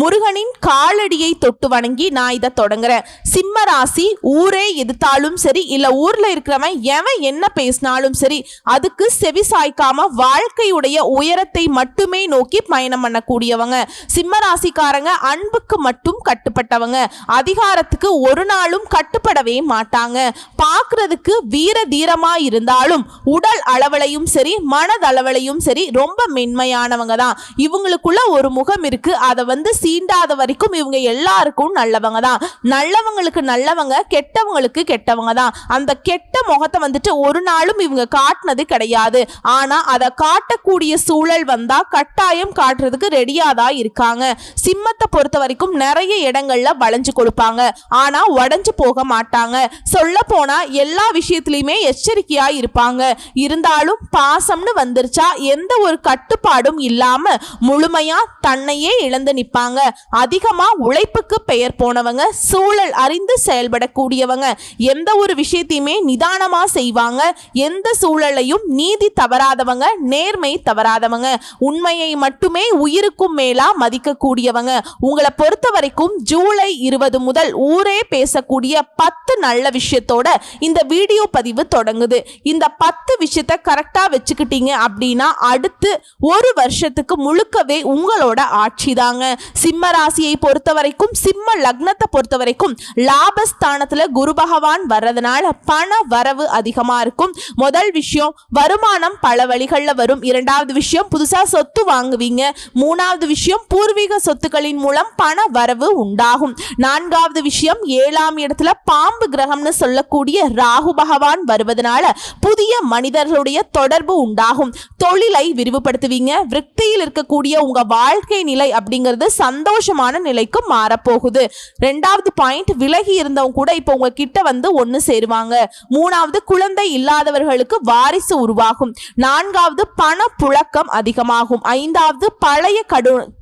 முருகனின் காலடியை தொட்டு வணங்கி நான் இதை தொடங்குறேன். சிம்ம ராசி ஊரே எதிர்த்தாலும் சரி இல்ல ஊர்ல இருக்கிறவன் எவன் என்ன பேசினாலும் சரி அதுக்கு செவி சாய்க்காம வாழ்க்கையுடைய உயரத்தை மட்டுமே நோக்கி பயணம் பண்ணக்கூடியவங்க. சிம்ம ராசிக்காரங்க அன்புக்கு மட்டும் கட்டுப்பட்டவங்க. அதிகாரத்துக்கு ஒரு நாளும் கட்டுப்படவே மாட்டாங்க. பார்க்கறதுக்கு வீர தீரமா இருந்தாலும் உடல் அளவலையும் சரி மனதளவலையும் சரி ரொம்ப மென்மையானவங்க தான். இவங்களுக்குள்ள ஒரு முகம் இருக்கு அதை வந்து சீண்டாத வரைக்கும் இவங்க எல்லாருக்கும் நல்லவங்க தான். நல்லவங்களுக்கு நல்லவங்க கெட்டவங்களுக்கு கெட்டவங்க தான். அந்த கெட்ட முகத்தை வந்துட்டு ஒரு நாளும் இவங்க காட்டினது கிடையாது. ஆனா அதை காட்டக்கூடிய சூழல் வந்தா கட்டாயம் காட்டுறதுக்கு ரெடியா தான் இருக்காங்க. சிம்மத்தை பொறுத்த வரைக்கும் நிறைய இடங்கள்ல வளைஞ்சு கொடுப்பாங்க. ஆனா உடஞ்சு போக மாட்டாங்க. சொல்ல போனா எல்லா விஷயத்திலயுமே எச்சரிக்கையா இருப்பாங்க. இருந்தாலும் பாசம்னு வந்துருச்சா எந்த ஒரு கட்டுப்பாடும் இல்லாம முழுமையா தன்னையே இழந்து இருப்பாங்க. அதிகமா உழைப்புக்கு பெயர் போனவங்க சூழல் அறிந்து செயல்படக்கூடியவங்க. எந்த ஒரு விஷயத்தையுமே நிதானமாக செய்வாங்க. எந்த சூழலையும் நீதி தவறாதவங்க நேர்மை தவறாதவங்க. உண்மையை மட்டுமே உயிருக்கும் மேலா மதிக்கக்கூடியவங்க. உங்களை பொறுத்த வரைக்கும் ஜூலை இருபது முதல் ஊரே பேசக்கூடிய பத்து நல்ல விஷயத்தோட இந்த வீடியோ பதிவு தொடங்குது. இந்த பத்து விஷயத்த கரெக்டாக வச்சுக்கிட்டீங்க அப்படின்னா அடுத்து ஒரு வருஷத்துக்கு முழுக்கவே உங்களோட ஆட்சி தாங்க. சிம்ம ராசியை பொறுத்த வரைக்கும் சிம்ம லக்னத்தை பொறுத்த வரைக்கும் லாபஸ்தானத்துல குரு பகவான் வர்றதுனால பண வரவு அதிகமா இருக்கும். முதல் விஷயம் வருமானம் பல வழிகள்ல வரும். இரண்டாவது விஷயம் புதுசா சொத்து வாங்குவீங்க. மூணாவது விஷயம் பூர்வீக சொத்துக்களின் மூலம் பண வரவு உண்டாகும். நான்காவது விஷயம் ஏழாம் இடத்துல பாம்பு கிரகம்னு சொல்லக்கூடிய ராகு பகவான் வருவதனால புதிய மனிதர்களுடைய தொடர்பு உண்டாகும். தொழிலை விரிவுபடுத்துவீங்க. விருத்தியில் இருக்கக்கூடிய உங்க வாழ்க்கை நிலை அப்படிங்கிறது சந்தோஷமான நிலைக்கு மாறப்போகுது. ரெண்டாவது பாயிண்ட் விலகி இருந்தவங்க கூட இப்போ உங்க கிட்ட வந்து ஒன்று சேருவாங்க. மூணாவது குழந்தை இல்லாதவர்களுக்கு வாரிசு உருவாகும். நான்காவது பண புழக்கம் அதிகமாகும். ஐந்தாவது பழைய கடு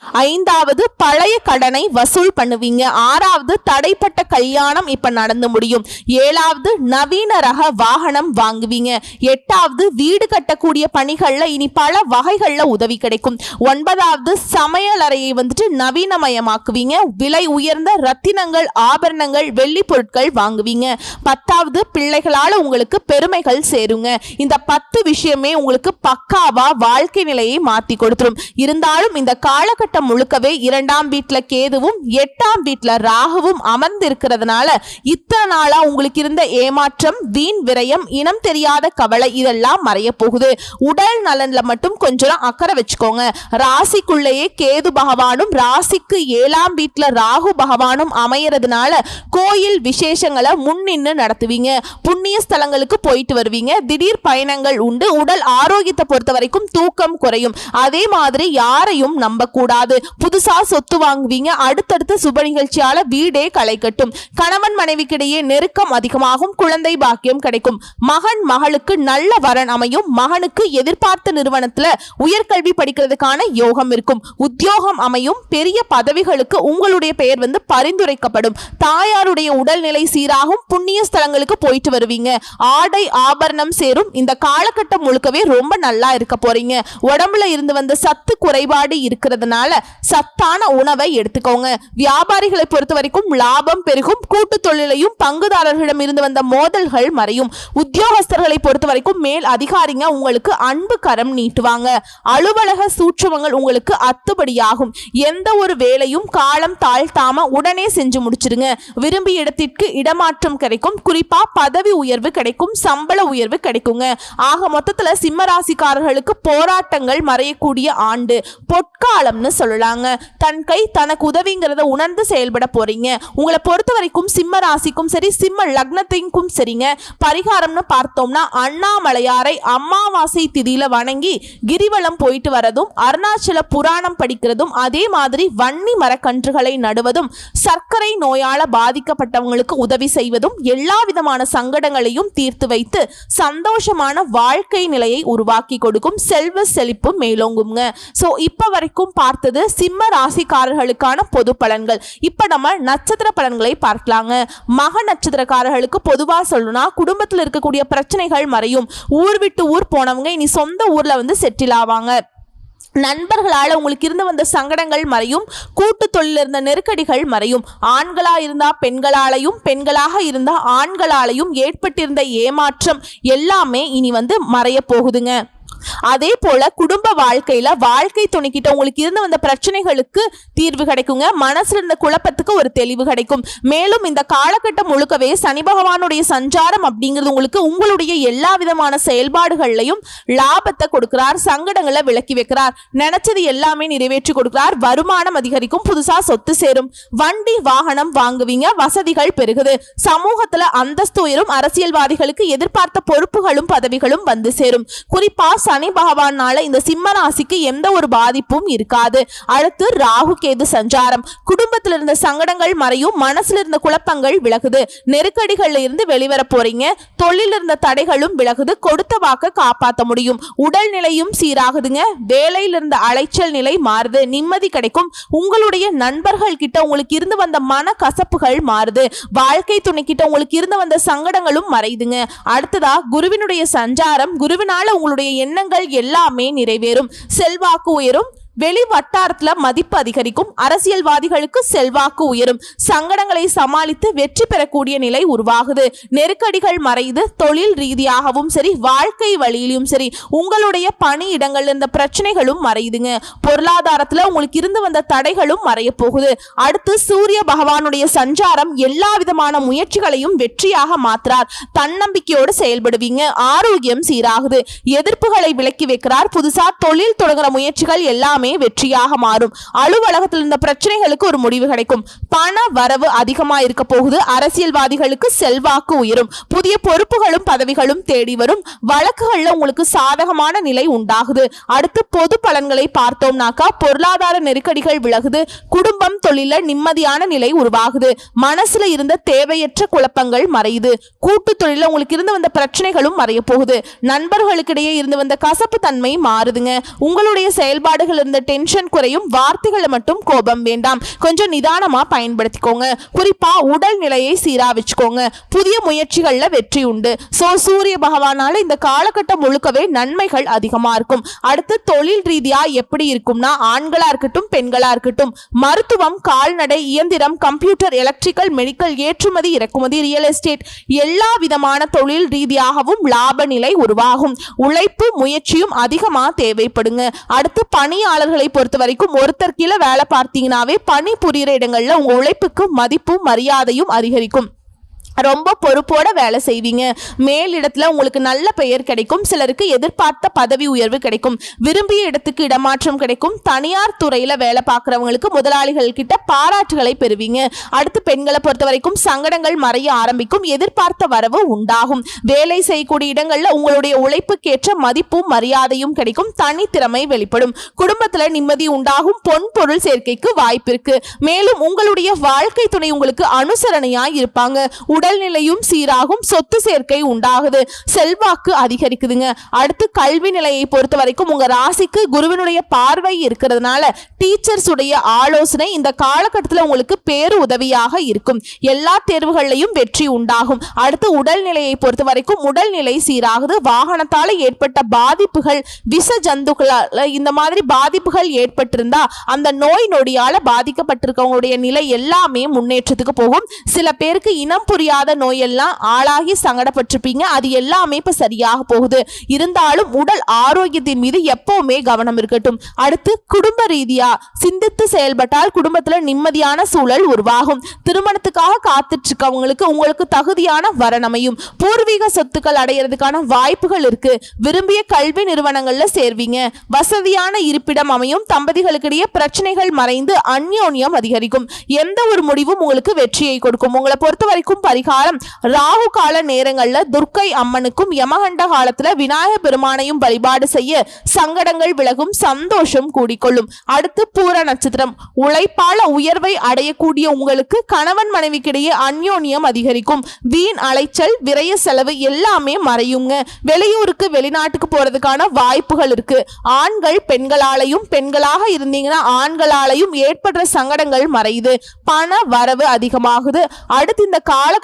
ஐந்தாவது பழைய கடனை வசூல் பண்ணுவீங்க. ஆறாவது தடைப்பட்ட கல்யாணம் இப்ப நடந்து முடியும். ஏழாவது நவீன ரக வாகனம் வாங்குவீங்க. எட்டாவது வீடு கட்டக்கூடிய பணிகள்ல இனி பல வகைகள்ல உதவி கிடைக்கும். ஒன்பதாவது சமையல் அறையை வந்துட்டு நவீனமயமாக்குவீங்க. விலை உயர்ந்த ரத்தினங்கள் ஆபரணங்கள் வெள்ளி பொருட்கள் வாங்குவீங்க. பத்தாவது பிள்ளைகளால உங்களுக்கு பெருமைகள் சேருங்க. இந்த பத்து விஷயமே உங்களுக்கு பக்காவா வாழ்க்கை நிலையை மாத்தி கொடுத்துரும். இருந்தாலும் இந்த காலகட்ட காலகட்டம் முழுக்கவே இரண்டாம் வீட்டுல கேதுவும் எட்டாம் வீட்டுல ராகுவும் அமர்ந்திருக்கிறதுனால இத்தனை நாளா உங்களுக்கு இருந்த ஏமாற்றம் வீண் விரயம் இனம் தெரியாத கவலை இதெல்லாம் மறைய போகுது. உடல் நலன்ல மட்டும் கொஞ்சம் அக்கறை வச்சுக்கோங்க. ராசிக்குள்ளேயே கேது பகவானும் ராசிக்கு ஏழாம் வீட்டுல ராகு பகவானும் அமையறதுனால கோயில் விசேஷங்களை முன்னின்னு நடத்துவீங்க. புண்ணிய ஸ்தலங்களுக்கு போயிட்டு வருவீங்க. திடீர் பயணங்கள் உண்டு. உடல் ஆரோக்கியத்தை பொறுத்த வரைக்கும் தூக்கம் குறையும். அதே மாதிரி யாரையும் நம்பக்கூடாது புதுசா சொத்து வாங்குவீங்க. அடுத்தடுத்த சுப நிகழ்ச்சியால வீடே களை கட்டும். கணவன் மனைவிக்கிடையே நெருக்கம் அதிகமாகும். குழந்தை பாக்கியம் கிடைக்கும். மகன் மகளுக்கு நல்ல வரன் அமையும். மகனுக்கு எதிர்பார்த்த நிறுவனத்துல உயர்கல்வி படிக்கிறதுக்கான யோகம் இருக்கும். உத்தியோகம் அமையும். பெரிய பதவிகளுக்கு உங்களுடைய பெயர் வந்து பரிந்துரைக்கப்படும். தாயாருடைய உடல்நிலை சீராகும். புண்ணிய ஸ்தலங்களுக்கு போயிட்டு வருவீங்க. ஆடை ஆபரணம் சேரும். இந்த காலகட்டம் முழுக்கவே ரொம்ப நல்லா இருக்க போறீங்க. உடம்புல இருந்து வந்த சத்து குறைபாடு இருக்கிறதுனால அதனால சத்தான உணவை எடுத்துக்கோங்க. வியாபாரிகளை பொறுத்த வரைக்கும் லாபம் பெருகும். கூட்டு தொழிலையும் பங்குதாரர்களிடம் இருந்து வந்த மோதல்கள் மறையும். உத்தியோகஸ்தர்களை பொறுத்த வரைக்கும் மேல் அதிகாரிங்க உங்களுக்கு அன்பு கரம் நீட்டுவாங்க. அலுவலக சூட்சமங்கள் உங்களுக்கு அத்துபடியாகும். எந்த ஒரு வேலையும் காலம் தாழ்த்தாம உடனே செஞ்சு முடிச்சிருங்க. விரும்பிய இடத்திற்கு இடமாற்றம் கிடைக்கும். குறிப்பா பதவி உயர்வு கிடைக்கும். சம்பள உயர்வு கிடைக்குங்க. ஆக மொத்தத்துல சிம்மராசிக்காரர்களுக்கு போராட்டங்கள் மறையக்கூடிய ஆண்டு. பொற்காலம்னு சொல்லலாங்க. தன் கை தனக்கு உதவிங்கிறத உணர்ந்து செயல்பட போறீங்க. உங்களை பொறுத்த வரைக்கும் சிம்ம ராசிக்கும் சரி சிம்ம லக்னத்துக்கும் சரிங்க. பரிகாரம்னு பார்த்தோம்னா அண்ணாமலையாரை அம்மாவாசை திதியில வணங்கி கிரிவலம் போயிட்டு வரதும் அருணாச்சல புராணம் படிக்கிறதும் அதே மாதிரி வன்னி மரக்கன்றுகளை நடுவதும் சர்க்கரை நோயால பாதிக்கப்பட்டவங்களுக்கு உதவி செய்வதும் எல்லா விதமான சங்கடங்களையும் தீர்த்து வைத்து சந்தோஷமான வாழ்க்கை நிலையை உருவாக்கி கொடுக்கும் செல்வ செழிப்பு மேலோங்குங்க. ஸோ இப்போ வரைக்கும் அடுத்தது சிம்ம ராசிக்காரர்களுக்கான பொது பலன்கள். இப்போ நம்ம நட்சத்திர பலன்களை பார்க்கலாங்க. மக நட்சத்திரக்காரர்களுக்கு பொதுவாக சொல்லணும்னா குடும்பத்தில் இருக்கக்கூடிய பிரச்சனைகள் மறையும். ஊர் விட்டு ஊர் போனவங்க இனி சொந்த ஊர்ல வந்து செட்டில் ஆவாங்க. நண்பர்களால் உங்களுக்கு இருந்து வந்த சங்கடங்கள் மறையும். கூட்டு தொழில் இருந்த நெருக்கடிகள் மறையும். ஆண்களா இருந்தா பெண்களாலையும் பெண்களாக இருந்தா ஆண்களாலையும் ஏற்பட்டிருந்த ஏமாற்றம் எல்லாமே இனி வந்து மறைய போகுதுங்க. அதே போல குடும்ப வாழ்க்கையில வாழ்க்கை துணைக்கிட்ட உங்களுக்கு இருந்து வந்த பிரச்சனைகளுக்கு தீர்வு கிடைக்குங்க. மனசுல இருந்த குழப்பத்துக்கு ஒரு தெளிவு கிடைக்கும். மேலும் இந்த காலகட்டம் முழுக்கவே சனி பகவானுடைய சஞ்சாரம் அப்படிங்கிறது உங்களுக்கு உங்களுடைய எல்லா விதமான செயல்பாடுகள்லையும் லாபத்தை கொடுக்கிறார் சங்கடங்களை விளக்கி வைக்கிறார். நினைச்சது எல்லாமே நிறைவேற்றி கொடுக்கிறார். வருமானம் அதிகரிக்கும் புதுசா சொத்து சேரும். வண்டி வாகனம் வாங்குவீங்க வசதிகள் பெருகுது. சமூகத்துல அந்தஸ்து உயரும் அரசியல்வாதிகளுக்கு எதிர்பார்த்த பொறுப்புகளும் பதவிகளும் வந்து சேரும். குறிப்பா சனி பகவானால இந்த சிம்ம ராசிக்கு எந்த ஒரு பாதிப்பும் இருக்காது. அடுத்து ராகு கேது சஞ்சாரம். குடும்பத்தில் இருந்த சங்கடங்கள் மறையும் மனசுல இருந்த குழப்பங்கள் விலகுது. நெருக்கடிகள்ல இருந்து வெளிவர போறீங்க. தொழில் இருந்த தடைகளும் விலகுது. கொடுத்த வாக்க காப்பாற்ற முடியும். உடல்நிலையும் சீராகுதுங்க. வேலையில இருந்த அலைச்சல் நிலை மாறுது. நிம்மதி கிடைக்கும். உங்களுடைய நண்பர்கள் கிட்ட உங்களுக்கு இருந்து வந்த மன கசப்புகள் மாறுது. வாழ்க்கை துணை கிட்ட உங்களுக்கு இருந்து வந்த சங்கடங்களும் மறையுதுங்க. அடுத்ததா குருவினுடைய சஞ்சாரம். குருவினால உங்களுடைய எண்ணங்கள் எல்லாமே நிறைவேறும். செல்வாக்கு உயரும். வெளி வட்டாரத்துல மதிப்பு அதிகரிக்கும். அரசியல்வாதிகளுக்கு செல்வாக்கு உயரும். சங்கடங்களை சமாளித்து வெற்றி பெறக்கூடிய நிலை உருவாகுது. நெருக்கடிகள் மறைந்து தொழில் ரீதியாகவும் சரி வாழ்க்கை வழியிலும் சரி உங்களுடைய பணி இடங்கள்ல இருந்த பிரச்சனைகளும் மறையுதுங்க. பொருளாதாரத்துல உங்களுக்கு இருந்து வந்த தடைகளும் மறைய போகுது. அடுத்து சூரிய பகவானுடைய சஞ்சாரம் எல்லா விதமான முயற்சிகளையும் வெற்றியாக மாற்றார் தன்னம்பிக்கையோடு செயல்படுவீங்க. ஆரோக்கியம் சீராகுது. எதிர்ப்புகளை விலக்கி வைக்கிறார். புதுசா தொழில் தொடங்குற முயற்சிகள் எல்லாமே வெற்றியாக மாறும். அலுவலகத்தில் இருந்த பிரச்சனைகளுக்கு ஒரு முடிவு கிடைக்கும். பண வரவு அதிகமா இருக்க போகுது. அரசியல்வாதிகளுக்கு செல்வாக்கு உயரும். புதிய பொறுப்புகளும் பதவிகளும் தேடி வரும். வழக்குகளில் உங்களுக்கு சாதகமான நிலை உண்டாகுது. அடுத்து பொது பலன்களை பார்த்தோம்னாக்கா பொருளாதார நெருக்கடிகள் விலகுது. குடும்பம் தொழில நிம்மதியான நிலை உருவாகுது. மனசுல இருந்த தேவையற்ற குழப்பங்கள் மறையுது. கூட்டு தொழில உங்களுக்கு இருந்து வந்த பிரச்சனைகளும் மறைய போகுது. நண்பர்களுக்கிடையே இருந்து வந்த கசப்பு தன்மை மாறுதுங்க. உங்களுடைய செயல்பாடுகள் இருந்த டென்ஷன் குறையும் வார்த்தைகளை மட்டும் கோபம் வேண்டாம். கொஞ்சம் நிதானமா பயன்படுத்திக்கோங்க. குறிப்பா உடல் நிலையை சீரா வச்சுக்கோங்க புதிய முயற்சிகள்ல வெற்றி உண்டு. சோ சூரிய பகவானால இந்த காலகட்டம் முழுக்கவே நன்மைகள் அதிகமா இருக்கும். அடுத்து தொழில் ரீதியா எப்படி இருக்கும்னா ஆண்களா இருக்கட்டும் பெண்களா இருக்கட்டும் மருத்துவம் கால்நடை இயந்திரம் கம்ப்யூட்டர் எலக்ட்ரிக்கல் மெடிக்கல் ஏற்றுமதி இறக்குமதி ரியல் எஸ்டேட் எல்லா விதமான தொழில் ரீதியாகவும் லாப நிலை உருவாகும். உழைப்பு முயற்சியும் அதிகமா தேவைப்படுங்க. அடுத்து பணியாளர் பணியாளர்களை பொறுத்த வரைக்கும் ஒருத்தர் கீழே வேலை பார்த்தீங்கன்னாவே பணி புரியிற இடங்கள்ல உங்க உழைப்புக்கு மதிப்பும் மரியாதையும் அதிகரிக்கும். ரொம்ப பொறுப்போட வேலை செய்வீங்க. மேலிடத்துல உங்களுக்கு நல்ல பெயர் கிடைக்கும். சிலருக்கு எதிர்பார்த்த பதவி உயர்வு கிடைக்கும். விரும்பிய இடத்துக்கு இடமாற்றம் கிடைக்கும். தனியார் துறையில வேலை பார்க்குறவங்களுக்கு முதலாளிகள் கிட்ட பாராட்டுகளை பெறுவீங்க. அடுத்து பெண்களை பொறுத்த வரைக்கும் சங்கடங்கள் மறைய ஆரம்பிக்கும். எதிர்பார்த்த வரவு உண்டாகும். வேலை செய்யக்கூடிய இடங்கள்ல உங்களுடைய உழைப்புக்கேற்ற மதிப்பும் மரியாதையும் கிடைக்கும். தனித்திறமை வெளிப்படும். குடும்பத்துல நிம்மதி உண்டாகும். பொன் பொருள் சேர்க்கைக்கு வாய்ப்பு இருக்கு. மேலும் உங்களுடைய வாழ்க்கை துணை உங்களுக்கு அனுசரணையா இருப்பாங்க. உடல்நிலையும் சீராகும் சொத்து சேர்க்கை உண்டாகுது. செல்வாக்கு அதிகரிக்குதுங்க. அடுத்து கல்வி நிலையை பொறுத்த வரைக்கும் உங்க ராசிக்கு குருவினுடைய பார்வை இருக்கிறதுனால டீச்சர்ஸ் உடைய ஆலோசனை இந்த காலகட்டத்தில் உங்களுக்கு பேரு உதவியாக இருக்கும். எல்லா தேர்வுகள்லையும் வெற்றி உண்டாகும். அடுத்து உடல்நிலையை பொறுத்த வரைக்கும் உடல்நிலை சீராகுது. வாகனத்தால் ஏற்பட்ட பாதிப்புகள் விஷ ஜந்துக்களால் இந்த மாதிரி பாதிப்புகள் ஏற்பட்டிருந்தா அந்த நோய் நொடியால் பாதிக்கப்பட்டிருக்கவங்களுடைய நிலை எல்லாமே முன்னேற்றத்துக்கு போகும். சில பேருக்கு இனம் புரியாத இல்லாத நோயெல்லாம் ஆளாகி சங்கடப்பட்டிருப்பீங்க. அது எல்லாமே இப்போ சரியாக போகுது. இருந்தாலும் உடல் ஆரோக்கியத்தின் மீது எப்பவுமே கவனம் இருக்கட்டும். அடுத்து குடும்ப ரீதியா சிந்தித்து செயல்பட்டால் குடும்பத்துல நிம்மதியான சூழல் உருவாகும். திருமணத்துக்காக காத்துட்டு இருக்கவங்களுக்கு உங்களுக்கு தகுதியான வரணமையும் பூர்வீக சொத்துக்கள் அடையிறதுக்கான வாய்ப்புகள் இருக்கு. விரும்பிய கல்வி நிறுவனங்கள்ல சேர்வீங்க. வசதியான இருப்பிடம் அமையும். தம்பதிகளுக்கிடையே பிரச்சனைகள் மறைந்து அந்யோன்யம் அதிகரிக்கும். எந்த ஒரு முடிவும் உங்களுக்கு வெற்றியை கொடுக்கும். உங்களை பொறுத்த வரைக்கும் பரிகாரம் ராகு கால நேரங்களில் துர்க்கை அம்மனுக்கும் யமகண்ட காலத்தில் விநாயக பெருமானையும் வழிபாடு செய்ய சங்கடங்கள் விலகும் சந்தோஷம் கூடிக்கொள்ளும். அடுத்து பூர நட்சத்திரம். உழைப்பால உயர்வை அடையக்கூடிய உங்களுக்கு கணவன் மனைவிக்கிடையே அந்யோன்யம் அதிகரிக்கும். வீண் அலைச்சல் விரைய செலவு எல்லாமே மறையுங்க. வெளியூருக்கு வெளிநாட்டுக்கு போறதுக்கான வாய்ப்புகள் இருக்கு. ஆண்கள் பெண்களாலையும் பெண்களாக இருந்தீங்கன்னா ஆண்களாலையும் ஏற்படுற சங்கடங்கள் மறையுது. பண வரவு அதிகமாகுது. அடுத்து இந்த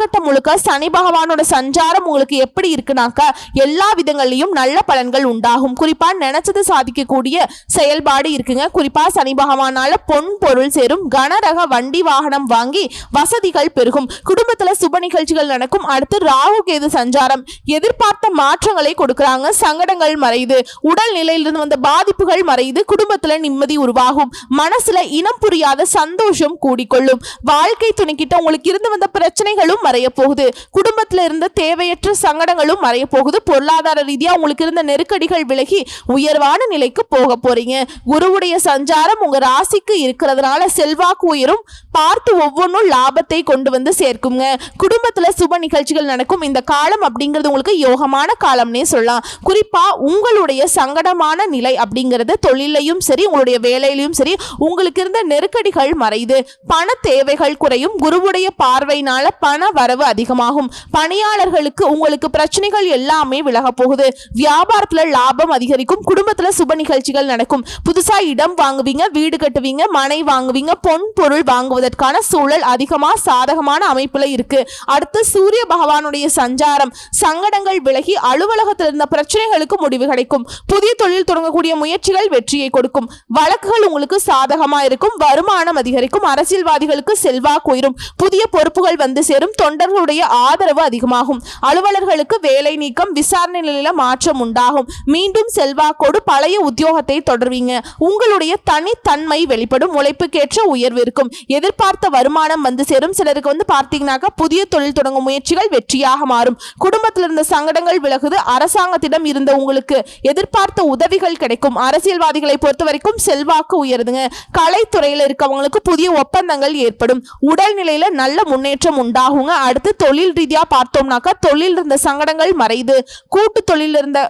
காலகட்டம் முழுக்க சனி பகவானோட சஞ்சாரம் உங்களுக்கு எப்படி இருக்குனாக்கா எல்லா விதங்கள்லையும் நல்ல பலன்கள் உண்டாகும். குறிப்பா நினைச்சது சாதிக்கக்கூடிய செயல்பாடு இருக்குங்க. குறிப்பா சனி பகவானால பொன் பொருள் சேரும் கனரக வண்டி வாகனம் வாங்கி வசதிகள் பெருகும். குடும்பத்துல சுப நிகழ்ச்சிகள் நடக்கும். அடுத்து ராகு கேது சஞ்சாரம். எதிர்பார்த்த மாற்றங்களை கொடுக்கறாங்க. சங்கடங்கள் மறையுது. உடல் நிலையிலிருந்து வந்த பாதிப்புகள் மறையுது. குடும்பத்துல நிம்மதி உருவாகும். மனசுல இனம் புரியாத சந்தோஷம் கூடிக்கொள்ளும். வாழ்க்கை துணிக்கிட்ட உங்களுக்கு இருந்து வந்த பிரச்சனைகளும் மறை மறைய போகுது குடும்பத்தில் இருந்த தேவையற்ற சங்கடங்களும் மறைய போகுது பொருளாதார ரீதியாக உங்களுக்கு இருந்த நெருக்கடிகள் விலகி உயர்வான நிலைக்கு போக போறீங்க. குருவுடைய சஞ்சாரம் உங்க ராசிக்கு இருக்கிறதுனால செல்வாக்கு உயரும். பார்த்து ஒவ்வொன்றும் லாபத்தை கொண்டு வந்து சேர்க்குங்க. குடும்பத்துல சுப நிகழ்ச்சிகள் நடக்கும். இந்த காலம் அப்படிங்கிறது உங்களுக்கு யோகமான காலம்னே சொல்லலாம். குறிப்பா உங்களுடைய சங்கடமான நிலை அப்படிங்கிறது தொழிலையும் சரி உங்களுடைய வேலையிலையும் சரி உங்களுக்கு இருந்த நெருக்கடிகள் மறையுது. பண தேவைகள் குறையும். குருவுடைய பார்வையினால பண வரவு அதிகமாகும். பணியாளர்களுக்கு உங்களுக்கு பிரச்சனைகள் எல்லாமே விலக போகுது. வியாபாரத்துல லாபம் அதிகரிக்கும். குடும்பத்துல சுப நிகழ்ச்சிகள் நடக்கும். புதுசா இடம் வாங்குவீங்க வீடு கட்டுவீங்க மனை வாங்குவீங்க பொன் பொருள் வாங்குவதற்கான சூழல் அதிகமா சாதகமான அமைப்புல இருக்கு. அடுத்து சூரிய பகவானுடைய சஞ்சாரம். சங்கடங்கள் விலகி அலுவலகத்தில் இருந்த பிரச்சனைகளுக்கு முடிவு கிடைக்கும். புதிய தொழில் தொடங்கக்கூடிய முயற்சிகள் வெற்றியை கொடுக்கும். வழக்குகள் உங்களுக்கு சாதகமா இருக்கும். வருமானம் அதிகரிக்கும். அரசியல்வாதிகளுக்கு செல்வாக்கு உயரும். புதிய பொறுப்புகள் வந்து சேரும். தொண்டு தொண்டர்களுடைய ஆதரவு அதிகமாகும். அலுவலர்களுக்கு வேலை நீக்கம் விசாரணை நிலையில மாற்றம் உண்டாகும். மீண்டும் செல்வாக்கோடு பழைய உத்தியோகத்தை தொடர்வீங்க. உங்களுடைய தனித்தன்மை வெளிப்படும் உழைப்புக்கேற்ற உயர்வு இருக்கும். எதிர்பார்த்த வருமானம் வந்து சேரும். சிலருக்கு வந்து பார்த்தீங்கன்னாக்கா புதிய தொழில் தொடங்கும் முயற்சிகள் வெற்றியாக மாறும். குடும்பத்தில் இருந்த சங்கடங்கள் விலகுது. அரசாங்கத்திடம் இருந்த உங்களுக்கு எதிர்பார்த்த உதவிகள் கிடைக்கும். அரசியல்வாதிகளை பொறுத்த வரைக்கும் செல்வாக்கு உயருதுங்க. கலைத்துறையில் இருக்கவங்களுக்கு புதிய ஒப்பந்தங்கள் ஏற்படும். உடல்நிலையில நல்ல முன்னேற்றம் உண்டாகுங்க. அடுத்து தொழில் ரீதியா பார்த்தோம்னாக்கா தொழில் இருந்த சங்கடங்கள் மறையுது. கூட்டு தொழில் இருந்த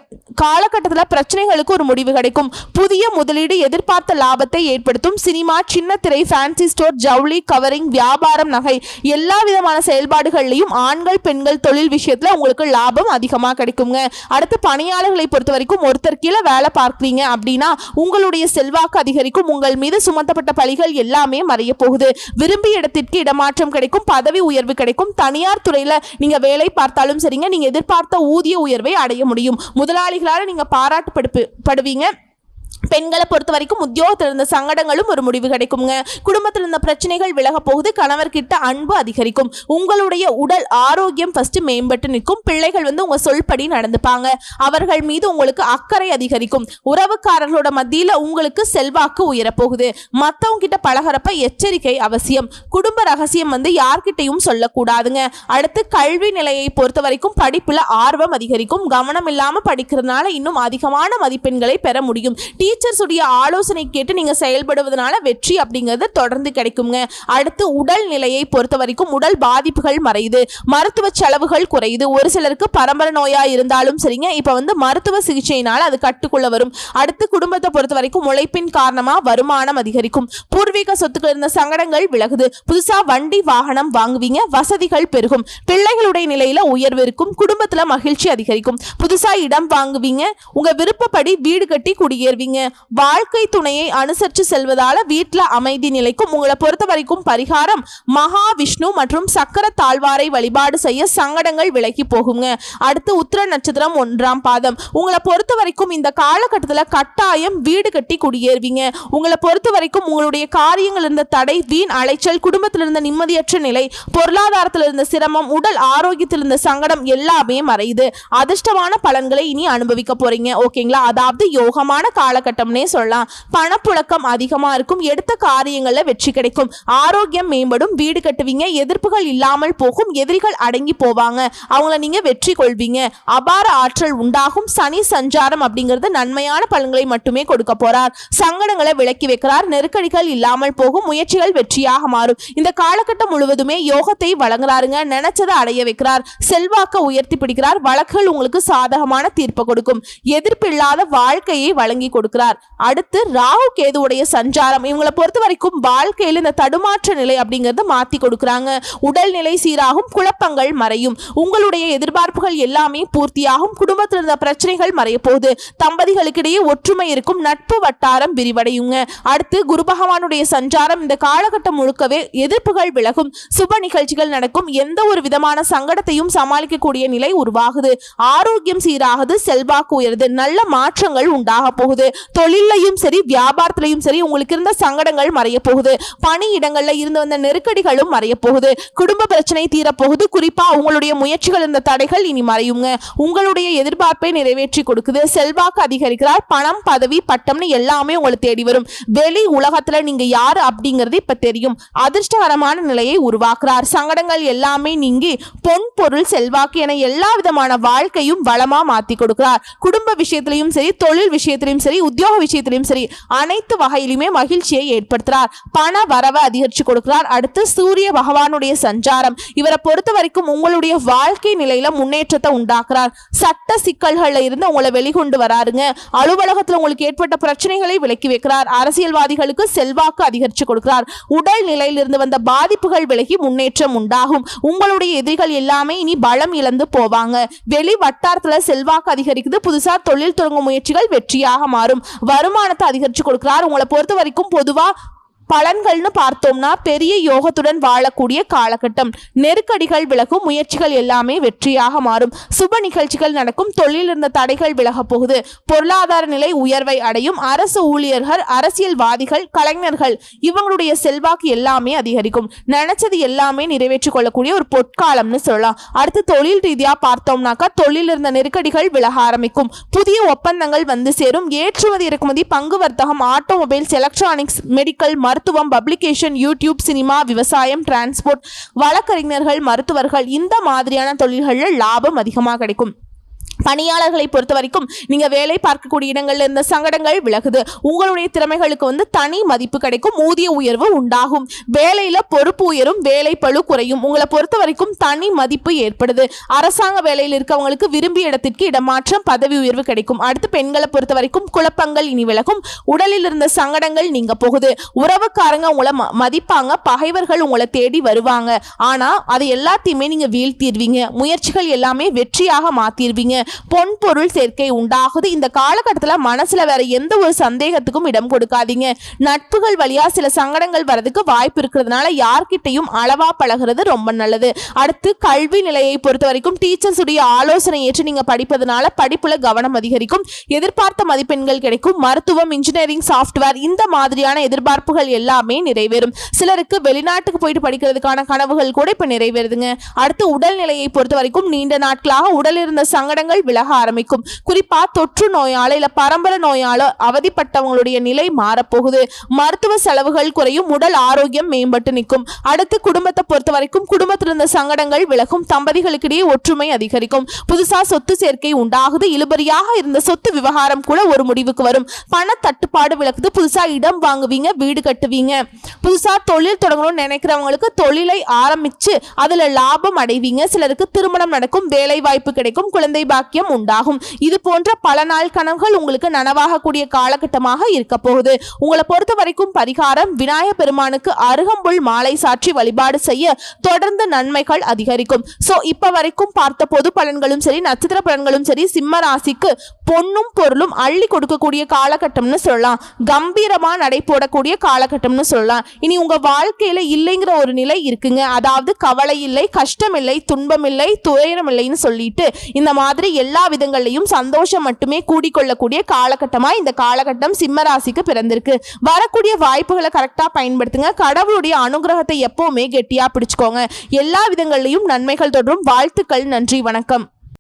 காலகட்டத்தில் பிரச்சனைகளுக்கு ஒரு முடிவு கிடைக்கும். புதிய முதலீடு எதிர்பார்த்த லாபத்தை ஏற்படுத்தும். சினிமா சின்ன திரை ஃபேன்சி ஸ்டோர் ஜவுளி கவரிங் வியாபாரம் நகை எல்லா விதமான செயல்பாடுகள்லையும் ஆண்கள் பெண்கள் தொழில் விஷயத்துல உங்களுக்கு லாபம் அதிகமாக கிடைக்குங்க. அடுத்து பணியாளர்களை பொறுத்த வரைக்கும் ஒருத்தர் கீழே வேலை பார்க்குறீங்க அப்படின்னா உங்களுடைய செல்வாக்கு அதிகரிக்கும். உங்கள் மீது சுமத்தப்பட்ட பழிகள் எல்லாமே மறைய போகுது. விரும்பிய இடத்திற்கு இடமாற்றம் கிடைக்கும். பதவி உயர்வு கிடைக்கும். தனியார் துறையில் நீங்கள் வேலை பார்த்தாலும் சரிங்க. நீங்கள் எதிர்பார்த்த ஊதிய உயர்வை அடைய முடியும். முதலாளிகளால் நீங்கள் பாராட்டு படுப்பு படுவீங்க. பெண்களை பொறுத்த வரைக்கும் உத்தியோகத்தில் இருந்த சங்கடங்களும் ஒரு முடிவு கிடைக்குங்க குடும்பத்தில் இருந்த பிரச்சனைகள் விலக போகுது. கணவர்கிட்ட அன்பு அதிகரிக்கும். உங்களுடைய உடல் ஆரோக்கியம் ஃபர்ஸ்ட் மேம்பட்டு நிற்கும். பிள்ளைகள் வந்து உங்க சொல்படி நடந்துப்பாங்க. அவர்கள் மீது உங்களுக்கு அக்கறை அதிகரிக்கும். உறவுக்காரர்களோட மத்தியில உங்களுக்கு செல்வாக்கு உயரப்போகுது. மத்தவங்க கிட்ட பழகிறப்ப எச்சரிக்கை அவசியம். குடும்ப ரகசியம் வந்து யார்கிட்டையும் சொல்லக்கூடாதுங்க. அடுத்து கல்வி நிலையை பொறுத்த வரைக்கும் படிப்புல ஆர்வம் அதிகரிக்கும். கவனம் இல்லாம படிக்கிறதுனால இன்னும் அதிகமான மதிப்பெண்களை பெற முடியும். டீ டீச்சர்ஸுடைய ஆலோசனை கேட்டு நீங்கள் செயல்படுவதனால வெற்றி அப்படிங்கிறது தொடர்ந்து கிடைக்குங்க. அடுத்து உடல் நிலையை பொறுத்த வரைக்கும் உடல் பாதிப்புகள் மறையுது. மருத்துவ செலவுகள் குறையுது. ஒரு சிலருக்கு பரம்பரை நோயாக இருந்தாலும் சரிங்க. இப்போ வந்து மருத்துவ சிகிச்சையினால் அது கட்டுக்குள்ள வரும். அடுத்து குடும்பத்தை பொறுத்த வரைக்கும் உழைப்பின் காரணமாக வருமானம் அதிகரிக்கும். பூர்வீக சொத்துக்கள் இருந்த சங்கடங்கள் விலகுது. புதுசாக வண்டி வாகனம் வாங்குவீங்க. வசதிகள் பெருகும். பிள்ளைகளுடைய நிலையில் உயர்வு இருக்கும். குடும்பத்தில் மகிழ்ச்சி அதிகரிக்கும். புதுசாக இடம் வாங்குவீங்க. உங்கள் விருப்பப்படி வீடு கட்டி குடியேறுவீங்க. வாழ்க்கை துணையை அனுசரித்து செல்வதால வீட்டில் அமைதி நிலைக்கும் உங்களை பொறுத்த வரைக்கும் பரிகாரம் மகாவிஷ்ணு மற்றும் சக்கர தாழ்வாரை வழிபாடு செய்ய சங்கடங்கள் விலகி போகுங்க. அடுத்து உத்திர நட்சத்திரம் ஒன்றாம் பாதம். உங்களை பொறுத்த வரைக்கும் இந்த காலகட்டத்தில் கட்டாயம் வீடு கட்டி குடியேறுவீங்க. உங்களை பொறுத்த வரைக்கும் உங்களுடைய காரியங்கள் இருந்த தடை வீண் அலைச்சல் குடும்பத்தில் இருந்த நிம்மதியற்ற நிலை பொருளாதாரத்தில் இருந்த சிரமம் உடல் ஆரோக்கியத்தில் இருந்த சங்கடம் எல்லாமே மறையுது. அதிர்ஷ்டமான பலன்களை இனி அனுபவிக்க போறீங்க. ஓகேங்களா? அதாவது யோகமான காலகட்டம் காலகட்டம்னே சொல்லலாம். பணப்புழக்கம் அதிகமா இருக்கும். எடுத்த காரியங்களில் வெற்றி கிடைக்கும். ஆரோக்கியம் மேம்படும். வீடு கட்டுவீங்க. எதிர்ப்புகள் இல்லாமல் போகும். எதிரிகள் அடங்கி போவாங்க. அவங்கள நீங்க வெற்றி கொள்வீங்க. அபார ஆற்றல் உண்டாகும். சனி சஞ்சாரம் அப்படிங்கிறது நன்மையான பலன்களை மட்டுமே கொடுக்க போறார். சங்கடங்களை விலக்கி வைக்கிறார். நெருக்கடிகள் இல்லாமல் போகும். முயற்சிகள் வெற்றியாக மாறும். இந்த காலகட்டம் முழுவதுமே யோகத்தை வழங்குறாருங்க. நினைச்சதை அடைய வைக்கிறார். செல்வாக்க உயர்த்தி பிடிக்கிறார். வழக்குகள் உங்களுக்கு சாதகமான தீர்ப்பை கொடுக்கும். எதிர்ப்பில்லாத வாழ்க்கையை வழங்கி கொடுக்கிறார். அடுத்து ராகு கேதுவுடைய சஞ்சாரம். இவங்களை பொறுத்த வரைக்கும் வாழ்க்கையில் இந்த தடுமாற்ற நிலை அப்படிங்கிறத மாத்தி கொடுக்குறாங்க. உடல்நிலை சீராகும் குழப்பங்கள் மறையும். உங்களுடைய எதிர்பார்ப்புகள் எல்லாமே பூர்த்தியாகும். குடும்பத்தில் இருந்த பிரச்சனைகள் மறைய போகுது. தம்பதிகளுக்கிடையே ஒற்றுமை இருக்கும். நட்பு வட்டாரம் விரிவடையுங்க. அடுத்து குரு பகவானுடைய சஞ்சாரம். இந்த காலகட்டம் முழுக்கவே எதிர்ப்புகள் விலகும். சுப நிகழ்ச்சிகள் நடக்கும். எந்த ஒரு விதமான சங்கடத்தையும் சமாளிக்கக்கூடிய நிலை உருவாகுது. ஆரோக்கியம் சீராகுது. செல்வாக்கு உயருது. நல்ல மாற்றங்கள் உண்டாக போகுது. தொழிலையும் சரி வியாபாரத்திலையும் சரி உங்களுக்கு இருந்த சங்கடங்கள் மறைய போகுது. பணியிடங்கள்ல இருந்து வந்த நெருக்கடிகளும் மறைய போகுது. குடும்ப பிரச்சனை தீரப்போகுது. குறிப்பா உங்களுடைய முயற்சிகள் இருந்த தடைகள் இனி மறையுங்க. உங்களுடைய எதிர்பார்ப்பை நிறைவேற்றி கொடுக்குது. செல்வாக்கு அதிகரிக்கிறார். பணம் பதவி பட்டம்னு எல்லாமே உங்களை தேடி வரும். வெளி உலகத்துல நீங்க யாரு அப்படிங்கிறது இப்ப தெரியும். அதிர்ஷ்டகரமான நிலையை உருவாக்குறார். சங்கடங்கள் எல்லாமே நீங்கி பொன் பொருள் செல்வாக்கு என எல்லா விதமான வாழ்க்கையும் வளமா மாத்தி கொடுக்கிறார். குடும்ப விஷயத்திலையும் சரி தொழில் விஷயத்திலையும் சரி உத்தியோக விஷயத்திலையும் சரி அனைத்து வகையிலுமே மகிழ்ச்சியை ஏற்படுத்துறார். பண வரவை அதிகரிச்சு கொடுக்கிறார். அடுத்து சூரிய பகவானுடைய சஞ்சாரம். இவரை பொறுத்த வரைக்கும் உங்களுடைய வாழ்க்கை நிலையில முன்னேற்றத்தை உண்டாக்குறார். சட்ட சிக்கல்கள்ல இருந்து உங்களை வெளிக்கொண்டு வராருங்க. அலுவலகத்தில் உங்களுக்கு ஏற்பட்ட பிரச்சனைகளை விலக்கி வைக்கிறார். அரசியல்வாதிகளுக்கு செல்வாக்கு அதிகரிச்சு கொடுக்கிறார். உடல் நிலையிலிருந்து வந்த பாதிப்புகள் விலகி முன்னேற்றம் உண்டாகும். உங்களுடைய எதிரிகள் எல்லாமே இனி பலம் இழந்து போவாங்க. வெளி வட்டாரத்துல செல்வாக்கு அதிகரிக்குது. புதுசா தொழில் தொடங்கும் முயற்சிகள் வெற்றியாக மாறும். வருமானத்தை அதிகரிச்சு கொடுக்கிறார். உங்களை பொறுத்த வரைக்கும் பொதுவாக பலன்கள்னு பார்த்தோம்னா பெரிய யோகத்துடன் வாழக்கூடிய காலகட்டம். நெருக்கடிகள் விலகும் முயற்சிகள் எல்லாமே வெற்றியாக மாறும். சுப நிகழ்ச்சிகள் நடக்கும் தொழில் இருந்த தடைகள் விலக போகுது. பொருளாதார நிலை உயர்வை அடையும் அரசு ஊழியர்கள் அரசியல்வாதிகள் கலைஞர்கள் இவங்களுடைய செல்வாக்கு எல்லாமே அதிகரிக்கும். நினைச்சது எல்லாமே நிறைவேற்றிக் கொள்ளக்கூடிய ஒரு பொற்காலம்னு சொல்லலாம். அடுத்து தொழில் ரீதியா பார்த்தோம்னாக்கா தொழில் இருந்த நெருக்கடிகள் விலக ஆரம்பிக்கும். புதிய ஒப்பந்தங்கள் வந்து சேரும். ஏற்றுமதி இறக்குமதி பங்கு வர்த்தகம் ஆட்டோமொபைல்ஸ் எலக்ட்ரானிக்ஸ் மெடிக்கல் மருத்துவம் பப்ளிகேஷன் யூடியூப் சினிமா விவசாயம் டிரான்ஸ்போர்ட் வழக்கறிஞர்கள் மருத்துவர்கள் இந்த மாதிரியான தொழில்களில் லாபம் அதிகமாக கிடைக்கும். பணியாளர்களை பொறுத்த வரைக்கும் நீங்க வேலை பார்க்கக்கூடிய இடங்கள்ல இருந்த சங்கடங்கள் விலகுது. உங்களுடைய திறமைகளுக்கு வந்து தனி மதிப்பு கிடைக்கும் ஊதிய உயர்வு உண்டாகும். வேலையில பொறுப்பு உயரும் வேலை பளு குறையும். உங்களை பொறுத்த வரைக்கும் தனி மதிப்பு ஏற்படுது. அரசாங்க வேலையில் இருக்கவங்களுக்கு விரும்பிய இடத்திற்கு இடமாற்றம் பதவி உயர்வு கிடைக்கும். அடுத்து பெண்களை பொறுத்த வரைக்கும் குழப்பங்கள் இனி விலகும். உடலில் இருந்த சங்கடங்கள் நீங்க போகுது. உறவுக்காரங்க உங்களை ம- மதிப்பாங்க. பகைவர்கள் உங்களை தேடி வருவாங்க. ஆனா அது எல்லாத்தையுமே நீங்க வீழ்த்திடுவீங்க. முயற்சிகள் எல்லாமே வெற்றியாக மாத்திடுவீங்க. பொன் பொருள் சேர்க்கை உண்டாகுது. இந்த காலகட்டத்தில் மனசில் வேற எந்த ஒரு சந்தேகத்துக்கும் இடம் கொடுக்காதீங்க. நட்புகள் வழியாக சில சங்கடங்கள் வரதுக்கு வாய்ப்பு இருக்கிறதுனால யார்கிட்டையும் அளவா பழகுறது ரொம்ப நல்லது. அடுத்து கல்வி நிலையை பொறுத்த வரைக்கும் டீச்சர்ஸ் உடைய ஆலோசனை ஏற்று நீங்க படிப்பதனால படிப்புல கவனம் அதிகரிக்கும். எதிர்பார்த்த மதிப்பெண்கள் கிடைக்கும். மருத்துவம் இன்ஜினியரிங் சாஃப்ட்வேர் இந்த மாதிரியான எதிர்பார்ப்புகள் எல்லாமே நிறைவேறும். சிலருக்கு வெளிநாட்டுக்கு போயிட்டு படிக்கிறதுக்கான கனவுகள் கூட இப்ப நிறைவேறுதுங்க. அடுத்து உடல்நிலையை பொறுத்த வரைக்கும் நீண்ட நாட்களாக உடல் இருந்த சங்கடங்கள் விலக ஆரம்பிக்கும். குறிப்பா தொற்று நோயால இல்ல பரம்பரை நோயால அவதிப்பட்டவங்களுடைய நிலை மாறப்போகுது. மருத்துவ செலவுகள் குறையும் உடல் ஆரோக்கியம் மேம்பட்டு நிற்கும். அடுத்து குடும்பத்தை பொறுத்த வரைக்கும் குடும்பத்தில் இருந்த சங்கடங்கள் விலகும் தம்பதிகளுக்கிடையே ஒற்றுமை அதிகரிக்கும். புதுசா சொத்து சேர்க்கை உண்டாகுது இழுபறியாக இருந்த சொத்து விவகாரம் கூட ஒரு முடிவுக்கு வரும். பண தட்டுப்பாடு விலகுது புதுசா இடம் வாங்குவீங்க வீடு கட்டுவீங்க. புதுசா தொழில் தொடங்கணும்னு நினைக்கிறவங்களுக்கு தொழிலை ஆரம்பிச்சு அதுல லாபம் அடைவீங்க. சிலருக்கு திருமணம் நடக்கும் வேலை வாய்ப்பு கிடைக்கும் குழந்தை பாக்கி பாக்கியம் உண்டாகும். இது போன்ற பல நாள் கனவுகள் உங்களுக்கு நனவாகக்கூடிய காலகட்டமாக இருக்க போகுது. உங்களை பொறுத்த வரைக்கும் பரிகாரம் விநாயக பெருமானுக்கு அருகம்புல் மாலை சாற்றி வழிபாடு செய்ய தொடர்ந்து நன்மைகள் அதிகரிக்கும். சோ இப்ப வரைக்கும் பார்த்த பொது பலன்களும் சரி நட்சத்திர பலன்களும் சரி சிம்ம ராசிக்கு பொன்னும் பொருளும் அள்ளி கொடுக்கக்கூடிய காலகட்டம்னு சொல்லலாம். கம்பீரமா நடை போடக்கூடிய காலகட்டம்னு சொல்லலாம். இனி உங்க வாழ்க்கையில இல்லைங்கிற ஒரு நிலை இருக்குங்க. அதாவது கவலை இல்லை கஷ்டம் இல்லை துன்பம் இல்லை துயரம் இல்லைன்னு சொல்லிட்டு இந்த மாதிரி எல்லா விதங்கள்லையும் சந்தோஷம் மட்டுமே கூடிக்கொள்ளக்கூடிய காலகட்டமா இந்த காலகட்டம் சிம்மராசிக்கு பிறந்திருக்கு. வரக்கூடிய வாய்ப்புகளை கரெக்டா பயன்படுத்துங்க. கடவுளுடைய அனுகிரகத்தை எப்பவுமே கெட்டியா பிடிச்சுக்கோங்க. எல்லா விதங்கள்லையும் நன்மைகள் தொடரும். வாழ்த்துக்கள். நன்றி. வணக்கம்.